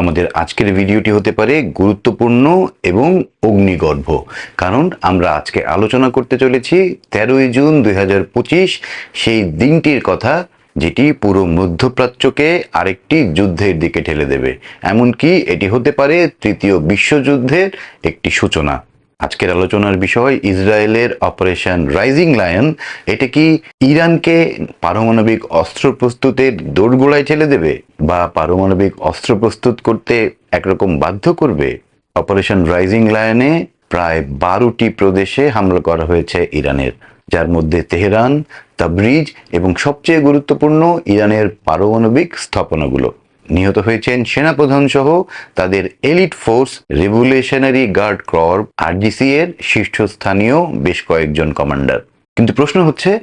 আমাদের আজকের ভিডিওটি হতে পারে গুরুত্বপূর্ণ এবং অগ্নিগর্ভ। কারণ আমরা আজকে আলোচনা করতে চলেছি তেরোই জুন দুই হাজার পঁচিশ সেই দিনটির কথা, যেটি পুরো মধ্যপ্রাচ্যকে আরেকটি যুদ্ধের দিকে ঠেলে দেবে। এমনকি এটি হতে পারে তৃতীয় বিশ্বযুদ্ধের একটি সূচনা। আজকের আলোচনার বিষয় ইসরায়েলের অপারেশন রাইজিং লায়ন। এটা কি ইরানকে পারমাণবিক অস্ত্র প্রস্তুতের দোরগোড়ায় ঠেলে দেবে বা পারমাণবিক অস্ত্র প্রস্তুত করতে একরকম বাধ্য করবে? অপারেশন রাইজিং লায়নে প্রায় বারোটি প্রদেশে হামলা করা হয়েছে ইরানের। যার মধ্যে তেহরান, তাবরিজ এবং সবচেয়ে গুরুত্বপূর্ণ ইরানের পারমাণবিক স্থাপনাগুলো। নিহত হয়েছেন সেনাপ্রধান সহ তাদের এলিট ফোর্স রেভুলেশনারি গার্ড ক্রর আরজিসি এর শীর্ষস্থানীয় বেশ কয়েকজন কমান্ডার। কিন্তু প্রশ্ন হচ্ছে,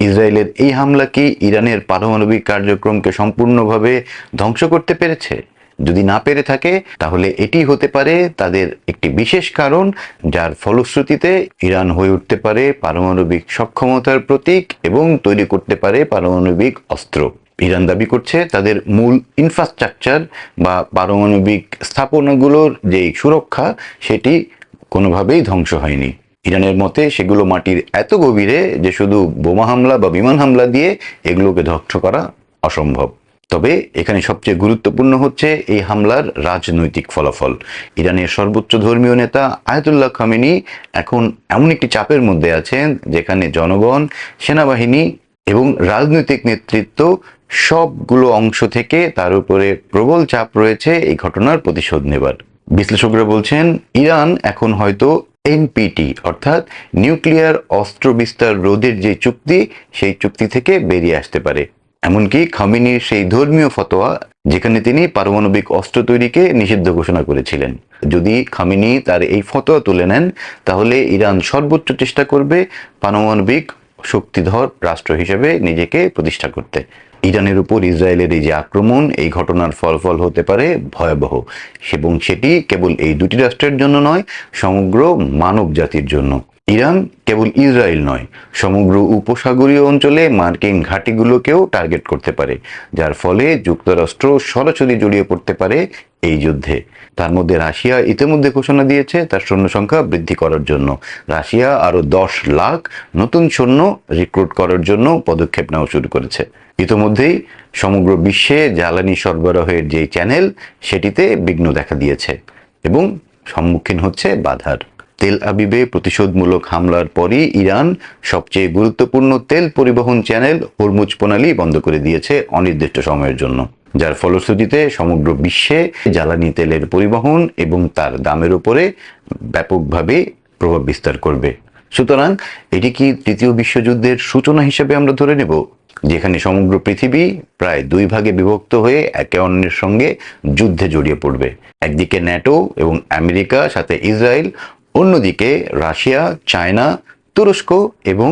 ইসরায়েলের এই হামলা কি ইরানের পারমাণবিক কার্যক্রমকে সম্পূর্ণভাবে ধ্বংস করতে পেরেছে? যদি না পেরে থাকে, তাহলে এটি হতে পারে তাদের একটি বিশেষ কারণ, যার ফলশ্রুতিতে ইরান হয়ে উঠতে পারে পারমাণবিক সক্ষমতার প্রতীক এবং তৈরি করতে পারে পারমাণবিক অস্ত্র। ইরান দাবি করছে, তাদের মূল ইনফ্রাস্ট্রাকচার বা পারমাণবিক স্থাপনাগুলোর যে সুরক্ষা, সেটি কোনোভাবেই ধ্বংস হয়নি। ইরানের মতে সেগুলো মাটির এত গভীরে যে শুধু বোমা হামলা বা বিমান হামলা দিয়ে এগুলোকে ধ্বংস করা অসম্ভব। তবে এখানে সবচেয়ে গুরুত্বপূর্ণ হচ্ছে এই হামলার রাজনৈতিক ফলাফল। ইরানের সর্বোচ্চ ধর্মীয় নেতা আয়তুল্লাহ খামেনি এখন এমন একটি চাপের মধ্যে আছেন যেখানে জনগণ, সেনাবাহিনী এবং রাজনৈতিক নেতৃত্ব সবগুলো অংশ থেকে তার উপরে প্রবল চাপ রয়েছে এই ঘটনার প্রতিশোধ নেবার। বিশ্লেষকরা বলছেন, ইরান এখন হয়তো এনপিটি, অর্থাৎ নিউক্লিয়ার অস্ত্র বিস্তার রোধের যে চুক্তি, সেই চুক্তি থেকে বেরিয়ে আসতে পারে। এমনকি খামিনির সেই ধর্মীয় ফতোয়া, যেখানে তিনি পারমাণবিক অস্ত্র তৈরিকে নিষিদ্ধ ঘোষণা করেছিলেন। যদি খামিনি তার এই ফতোয়া তুলে নেন, তাহলে ইরান সর্বোচ্চ চেষ্টা করবে পারমাণবিক শক্তিধর রাষ্ট্র হিসেবে নিজেকে প্রতিষ্ঠা করতে। ইরানের উপর ইসরায়েলের এই যে আক্রমণ, এই ঘটনার ফলফল হতে পারে ভয়াবহ। এবং সেটি কেবল এই দুটি রাষ্ট্রের জন্য নয়, সমগ্র মানব জাতির জন্য। ইরান কেবল ইসরায়েল নয়, সমগ্র উপসাগরীয় অঞ্চলে মার্কিন ঘাঁটিগুলোকেও টার্গেট করতে পারে, যার ফলে যুক্তরাষ্ট্র সরাসরি জড়িয়ে পড়তে পারে এই যুদ্ধে। তার মধ্যে রাশিয়া ইতিমধ্যে ঘোষণা দিয়েছে তার সৈন্য সংখ্যা বৃদ্ধি করার জন্য। রাশিয়া আরও দশ লাখ নতুন সৈন্য রিক্রুট করার জন্য পদক্ষেপ নেওয়া শুরু করেছে। ইতিমধ্যেই সমগ্র বিশ্বে জ্বালানি সরবরাহের যে চ্যানেল, সেটিতে বিঘ্ন দেখা দিয়েছে এবং সম্মুখীন হচ্ছে বাধার। তেল আবিবে প্রতিশোধমূলক হামলার পরই ইরান সবচেয়ে গুরুত্বপূর্ণ তেল পরিবহন চ্যানেল হরমুজ প্রণালী বন্ধ করে দিয়েছে অনির্দিষ্ট সময়ের জন্য। যার ফলশ্রুতিতে সমগ্র বিশ্বে জ্বালানি তেলের পরিবহন এবং তার দামের উপরে ব্যাপকভাবে প্রভাব বিস্তার করবে। সুতরাং এটি কি তৃতীয় বিশ্বযুদ্ধের সূচনা হিসেবে আমরা ধরে নেব? যেখানে সমগ্র পৃথিবী প্রায় দুই ভাগে বিভক্ত হয়ে একে অন্যের সঙ্গে যুদ্ধে জড়িয়ে পড়বে। একদিকে ন্যাটো এবং আমেরিকা, সাথে ইসরায়েল অন্যদিকে রাশিয়া চায়না তুরস্ক এবং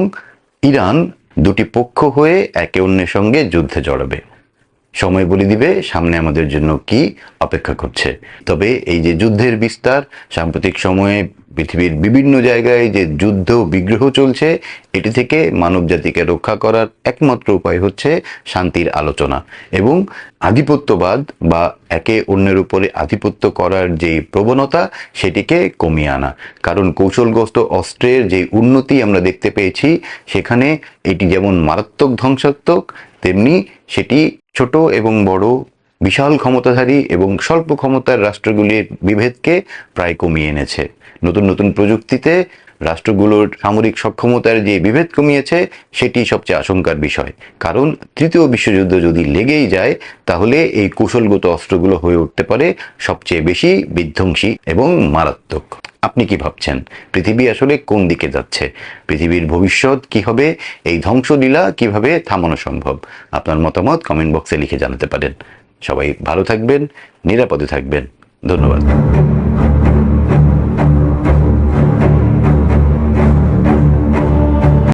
ইরান দুটি পক্ষ হয়ে একে অন্যের সঙ্গে যুদ্ধে জড়াবে। সময় বলে দিবে সামনে আমাদের জন্য কি অপেক্ষা করছে। তবে এই যে যুদ্ধের বিস্তার, সাম্প্রতিক সময়ে পৃথিবীর বিভিন্ন জায়গায় যে যুদ্ধ বিগ্রহ চলছে, এটি থেকে মানব জাতিকে রক্ষা করার একমাত্র উপায় হচ্ছে শান্তির আলোচনা। এবং আধিপত্যবাদ বা একে অন্যের উপরে আধিপত্য করার যে প্রবণতা, সেটিকে কমিয়ে আনা। কারণ কৌশলগ্রস্ত অস্ত্রের যে উন্নতি আমরা দেখতে পেয়েছি, সেখানে এটি যেমন মারাত্মক ধ্বংসাত্মক, তেমনি সেটি ছোট এবং বড়, বিশাল ক্ষমতাধারী এবং স্বল্প ক্ষমতার রাষ্ট্রগুলির বিভেদকে প্রায় কমিয়ে এনেছে। নতুন নতুন প্রযুক্তিতে রাষ্ট্রগুলোর সামরিক সক্ষমতার যে বিভেদ কমিয়েছে, সেটি সবচেয়ে আশঙ্কার বিষয়। কারণ তৃতীয় বিশ্বযুদ্ধ যদি লেগেই যায়, তাহলে এই কৌশলগত অস্ত্রগুলো হয়ে উঠতে পারে সবচেয়ে বেশি বিধ্বংসী এবং মারাত্মক। আপনি কি ভাবছেন? পৃথিবী আসলে কোন দিকে যাচ্ছে? পৃথিবীর ভবিষ্যৎ কি হবে? এই ধ্বংসলীলা কীভাবে থামানো সম্ভব? আপনার মতামত কমেন্ট বক্সে লিখে জানাতে পারেন। সবাই ভালো থাকবেন, নিরাপদে থাকবেন। ধন্যবাদ।